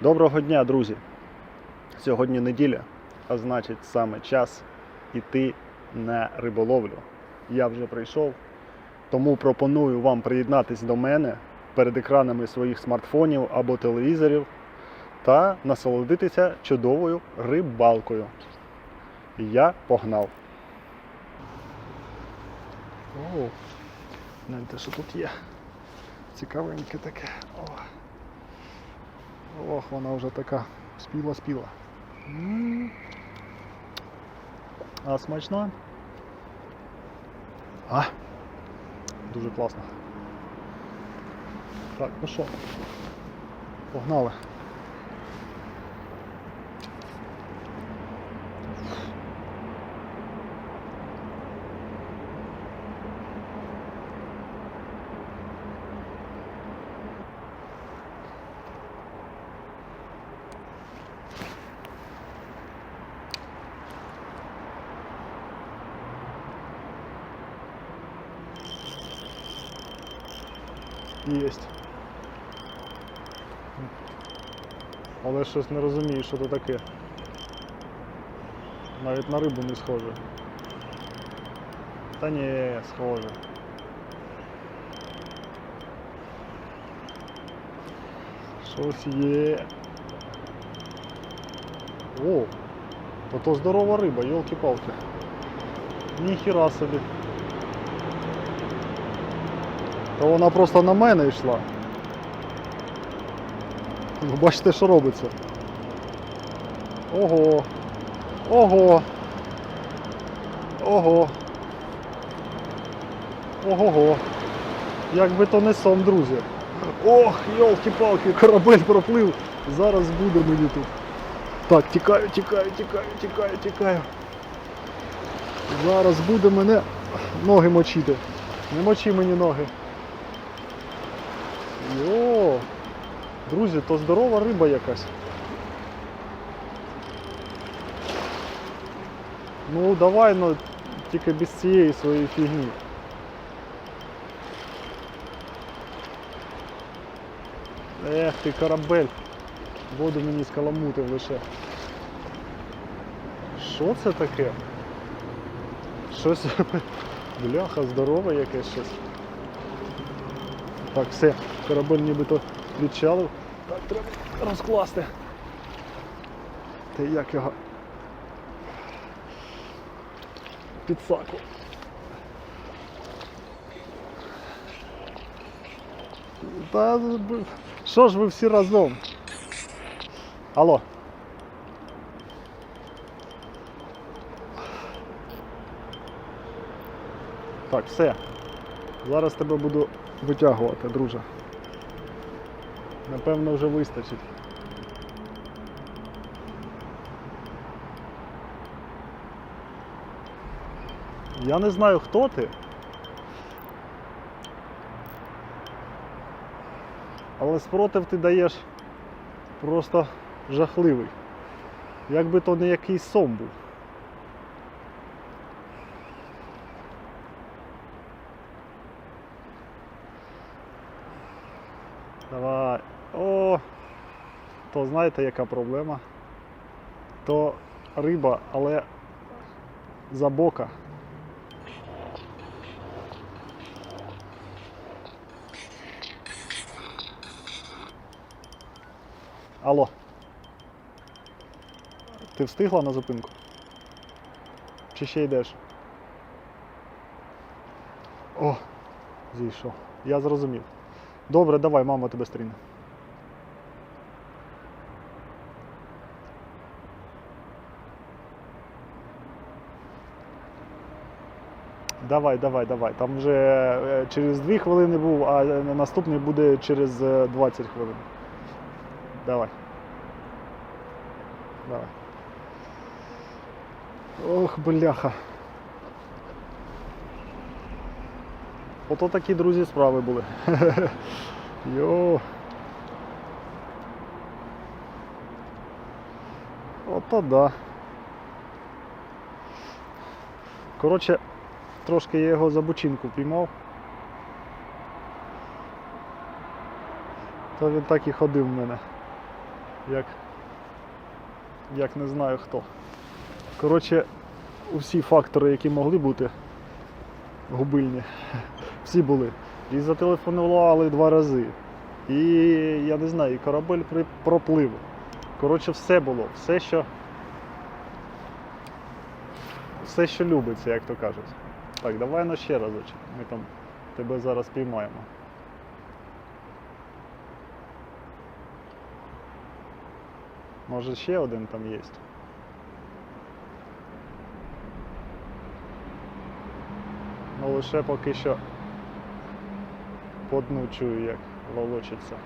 Доброго дня, друзі! Сьогодні неділя, а значить саме час іти на риболовлю. Я вже прийшов, тому пропоную вам приєднатись до мене перед екранами своїх смартфонів або телевізорів та насолодитися чудовою рибалкою. Я погнав. О, гляньте, що тут є. Цікавеньке таке. Ох, вона вже така спіла-спіла. А смачно? А, дуже класно. Так, ну що, погнали. Але щось не розумію, що це таке. Навіть на рибу не схоже. Та ні, схоже. Щось є. О! То то здорова риба, йолки-палки. Ніхіра собі. Та вона просто на мене йшла. Ви бачите, що робиться. Ого. Ого. Ого. Ого-го. Як би то не сон, друзі. Ох, йолки-палки, корабель проплив. Зараз буде мені тут. Так, тікаю, тікаю, тікаю, тікаю, тікаю. Зараз буде мене ноги мочити. Не мочи мені ноги. Йо, друзі, то здорова риба якась. Ну давай, ну тільки без цієї своєї фігні. Ех ти корабель. Воду мені скаламутив лише. Що це таке? Щось бляха здорове якесь щось. Так, все, корабель нібито відчалив. Так, треба розкласти. Та як його під саку. Та що ж ви всі разом? Алло. Так, все. Зараз тебе буду витягувати, друже. Напевно, вже вистачить. Я не знаю, хто ти. Але спротив ти даєш просто жахливий. Якби то не якийсь сом був. Давай. О! То знаєте, яка проблема? То риба, але за бока. Алло. Ти встигла на зупинку? Чи ще йдеш? О, зійшов. Я зрозумів. Добре, давай, мама тебе стріне. Давай, давай, давай. Там вже е, через 2 хвилини був, а е, наступний буде через е, 20 хвилин. Давай. Давай. Ох, бляха. Ото такі друзі справи були. Йо. Ото да. Коротше, трошки я його за бочинку піймав. То він так і ходив в мене. як, як не знаю хто. Коротше, усі фактори, які могли бути губильні, всі були. І зателефонували два рази. І я не знаю, і корабель проплив. Коротше, все було, все, що. Все, що любиться, як то кажуть. Так, давай на ще разочок. Ми там тебе зараз піймаємо. Може ще один там є. Ну лише поки що по дну чую, як волочиться.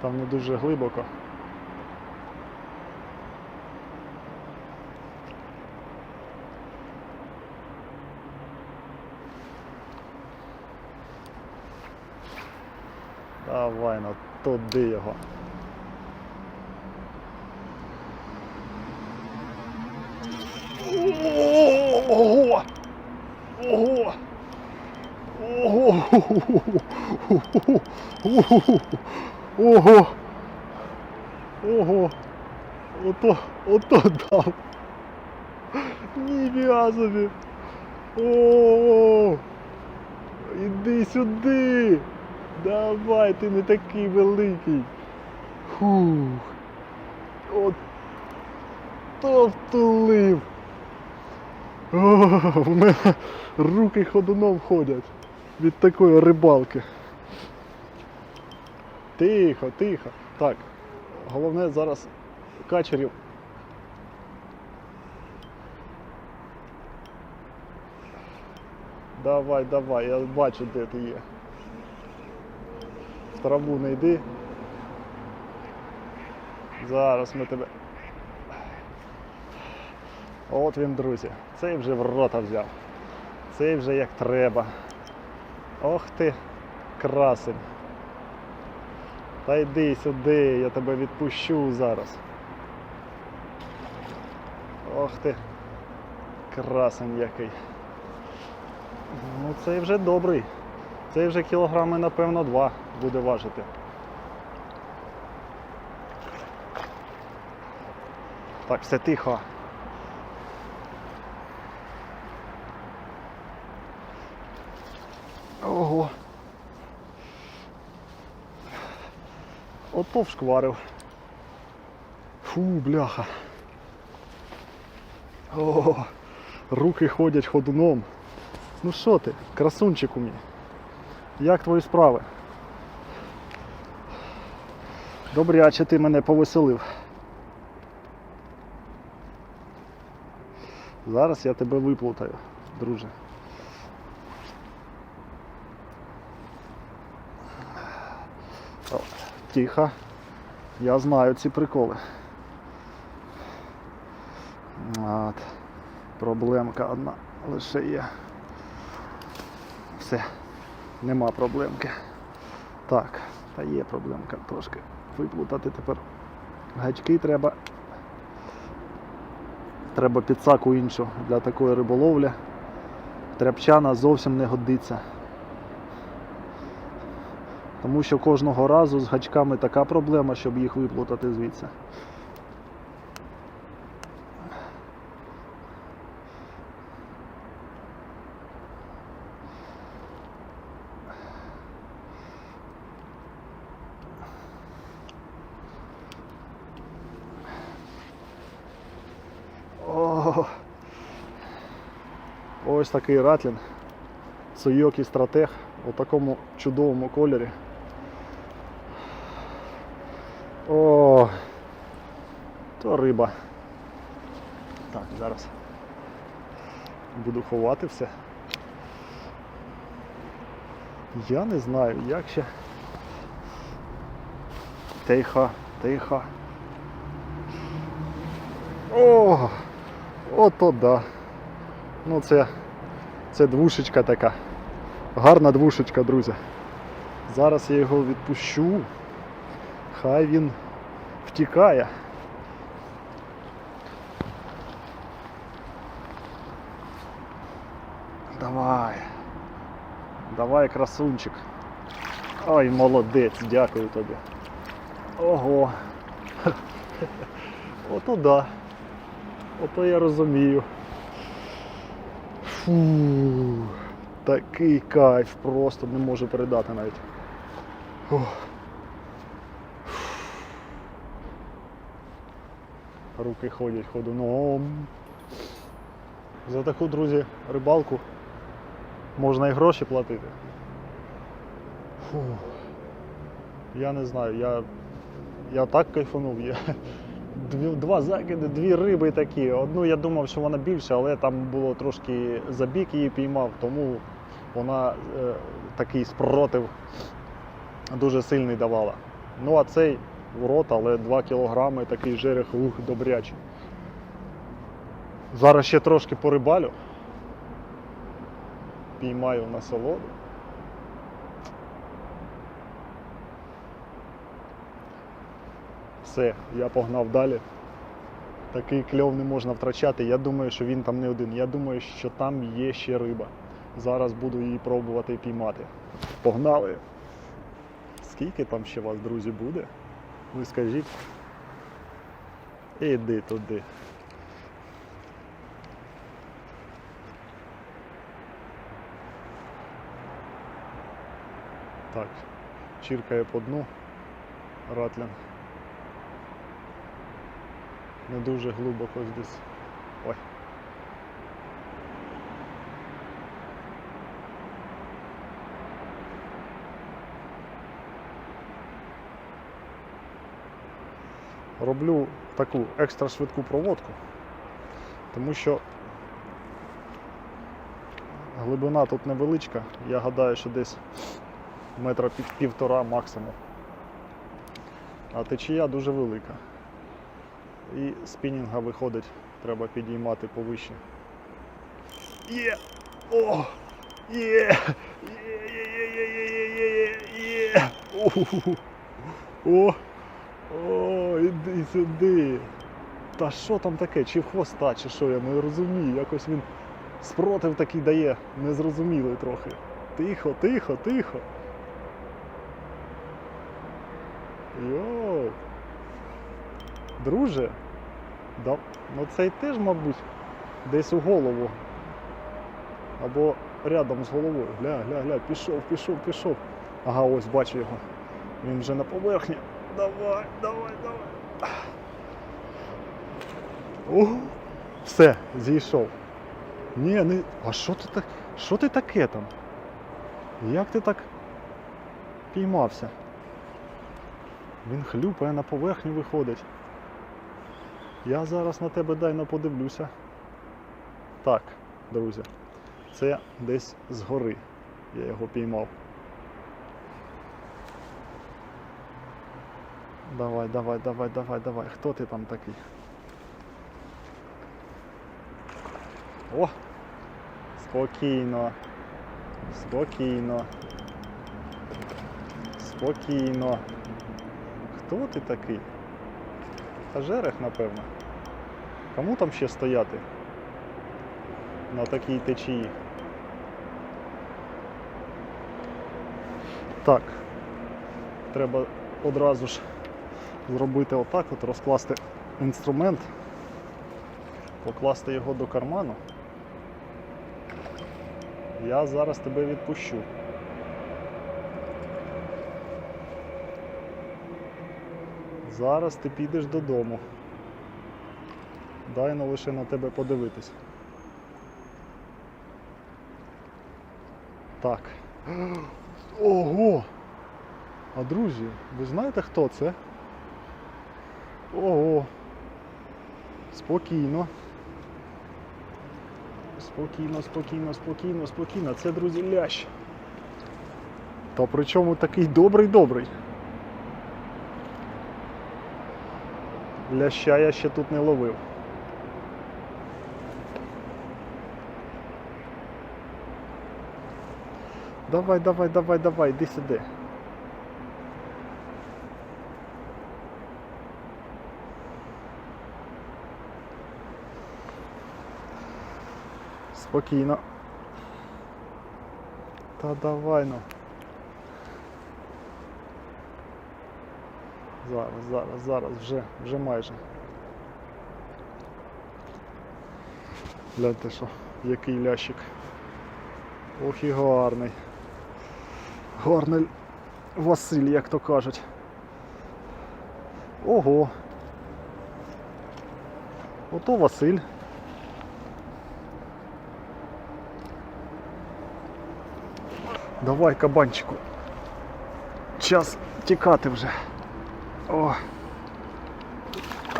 Там не дуже глибоко. Давай, ну туди його. Ого! Ого! Ого! Ого! Ого! Ото, ото дав! Ніфіга собі! О! Іди сюди! Давай, ти не такий великий! Фух! От то втулив! О, в мене руки ходуном ходять від такої рибалки. Тихо, тихо. Так, головне зараз качерів. Давай, давай, я бачу, де ти є. В траву не йди. Зараз ми тебе. От він, друзі. Цей вже в рота взяв. Цей вже як треба. Ох ти, красень. Та йди сюди, я тебе відпущу зараз. Ох ти, красень який. Ну цей вже добрий. Цей вже кілограми, напевно, два буде важити. Так, все тихо. Ого. Ото вшкварив. Фу, бляха. О, руки ходять ходуном. Ну що ти, красунчик у мій? Як твої справи? Добряче ти мене повеселив. Зараз я тебе виплутаю, друже. Тихо. Я знаю ці приколи. От. Проблемка одна лише є. Все, нема проблемки. Так, та є проблемка трошки. Виплутати тепер гачки треба. Треба підсаку іншу для такої риболовлі. Тряпчана зовсім не годиться. Тому що кожного разу з гачками така проблема, щоб їх виплутати звідси. О, ось такий ратлін. Суйок і стратег у такому чудовому кольорі. О, то риба. Так, зараз буду ховати все. Я не знаю, як ще. Тихо, тихо. О, ото да. Ну це, це двушечка така. Гарна двушечка, друзі. Зараз я його відпущу. Хай він втікає. Давай. Давай, красунчик. Ой, молодець, дякую тобі. Ого. Ото да. Ото я розумію. Фу. Такий кайф, просто не можу передати навіть. Ох. Руки ходять ходуном. За таку, друзі, рибалку можна і гроші платити. Фу. Я не знаю, я, я так кайфанув. Я, дві, два закиди, дві риби такі. Одну я думав, що вона більша, але там було трошки забік її піймав, тому вона е, такий спротив дуже сильний давала. Ну а цей в рот, але 2 кілограми такий жерех, ух, добрячий. Зараз ще трошки порибалю. Піймаю насолоду. Все, я погнав далі. Такий кльов не можна втрачати. Я думаю, що він там не один. Я думаю, що там є ще риба. Зараз буду її пробувати піймати. Погнали! Скільки там ще вас, друзі, буде? Ви скажіть. Іди туди. Так, чіркає по дну Ратлін. Не дуже глибоко десь. Ой. Роблю таку екстра швидку проводку, тому що глибина тут невеличка, я гадаю, що десь метра півтора максимум. А течія дуже велика і спінінга виходить, треба підіймати повище. Є! О! Є! Є! Є! Є! Є! Є! Є! Є! Є! О! О, іди сюди! Та що там таке? Чи в хвоста, чи що, я не розумію. Якось він спротив такий дає, незрозумілий трохи. Тихо, тихо, тихо. Йо. Друже, да, ну цей теж, мабуть, десь у голову. Або рядом з головою. Гля, гля, гля, пішов, пішов, пішов. Ага, ось бачу його. Він вже на поверхні. Давай, давай, давай. О, все, зійшов. Ні, не. А що ти так? Що ти таке там? Як ти так піймався? Він хлюпає на поверхню виходить. Я зараз на тебе дайно подивлюся. Так, друзі, це десь згори. Я його піймав. Давай, давай, давай, давай, давай. Хто ти там такий? О! Спокійно. Спокійно. Спокійно. Хто ти такий? Та жерех, напевно. Кому там ще стояти? На такій течії. Так. Треба одразу ж зробити отак, от розкласти інструмент, покласти його до карману. Я зараз тебе відпущу. Зараз ти підеш додому. Дай ну лише на тебе подивитись. Так. Ого! А друзі, ви знаєте хто це? Ого. Спокійно. Спокійно, спокійно, спокійно, спокійно. Це, друзі, лящ. Та причому такий добрий-добрий. Ляща я ще тут не ловив. Давай, давай, давай, давай, іди сюди. Спокійно. Та давай ну. Зараз, зараз, зараз, вже, вже майже. Гляньте, що, який лящик. Ох і гарний. Гарний Василь, як то кажуть. Ого. Ото Василь. Давай, кабанчику. Час тікати вже. О.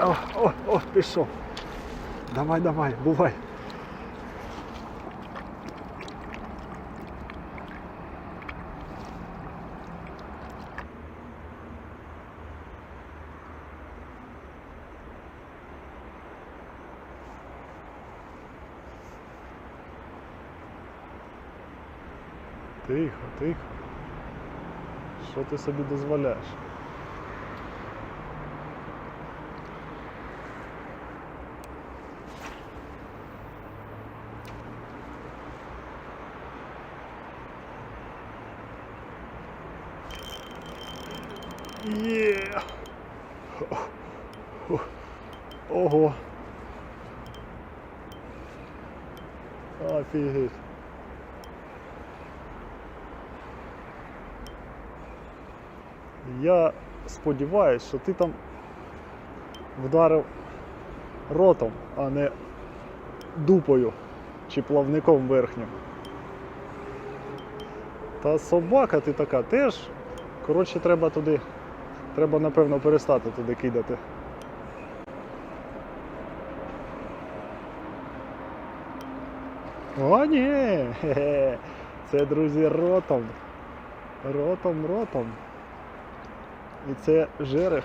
О, о, о, пішов. Давай, давай, бувай. Тихо, тихо. Що ти собі дозволяєш? Є! Ого! Офігеть! Я сподіваюся, що ти там вдарив ротом, а не дупою чи плавником верхнім. Та собака ти така теж. Коротше, треба туди. Треба, напевно, перестати туди кидати. О, ні! Це, друзі, ротом. Ротом, ротом. І це жерех.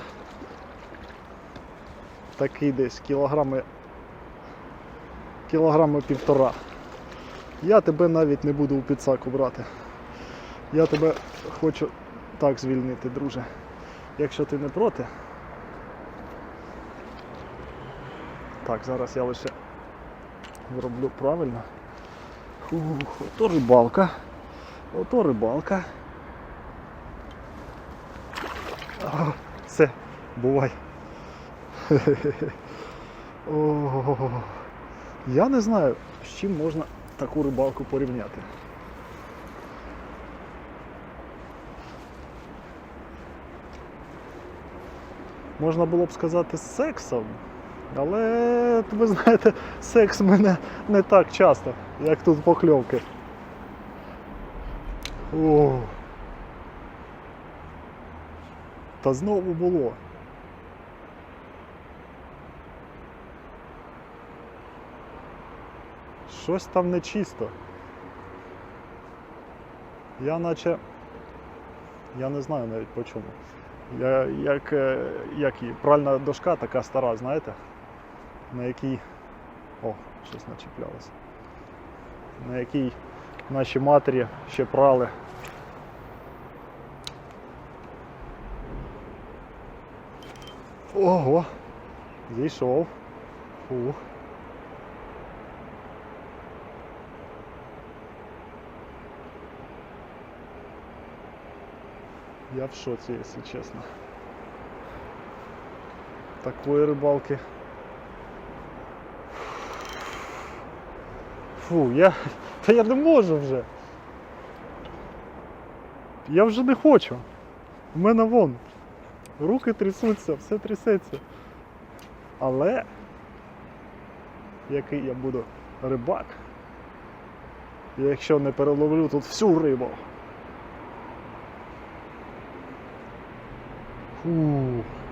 Такий десь кілограми. Кілограми півтора. Я тебе навіть не буду у підсаку брати. Я тебе хочу так звільнити, друже. Якщо ти не проти. Так, зараз я лише зроблю правильно. Фух, ото рибалка. Ото рибалка. Все, бувай. О, я не знаю, з чим можна таку рибалку порівняти. Можна було б сказати з сексом, але ви знаєте, секс мене не так часто, як тут покльовки. О. Та знову було. Щось там нечисто. Я наче. Я не знаю навіть по чому. Я, як, е, як її, пральна дошка така стара, знаєте, на якій. О, щось начіплялося. На якій наші матері ще прали. Ого! Зійшов. Фух. Я в шоці, якщо чесно. Такої рибалки. Фу, я. Та я не можу вже. Я вже не хочу. У мене вон. Руки трясуться, все трясеться. Але який я буду рибак, якщо не переловлю тут всю рибу. Фух.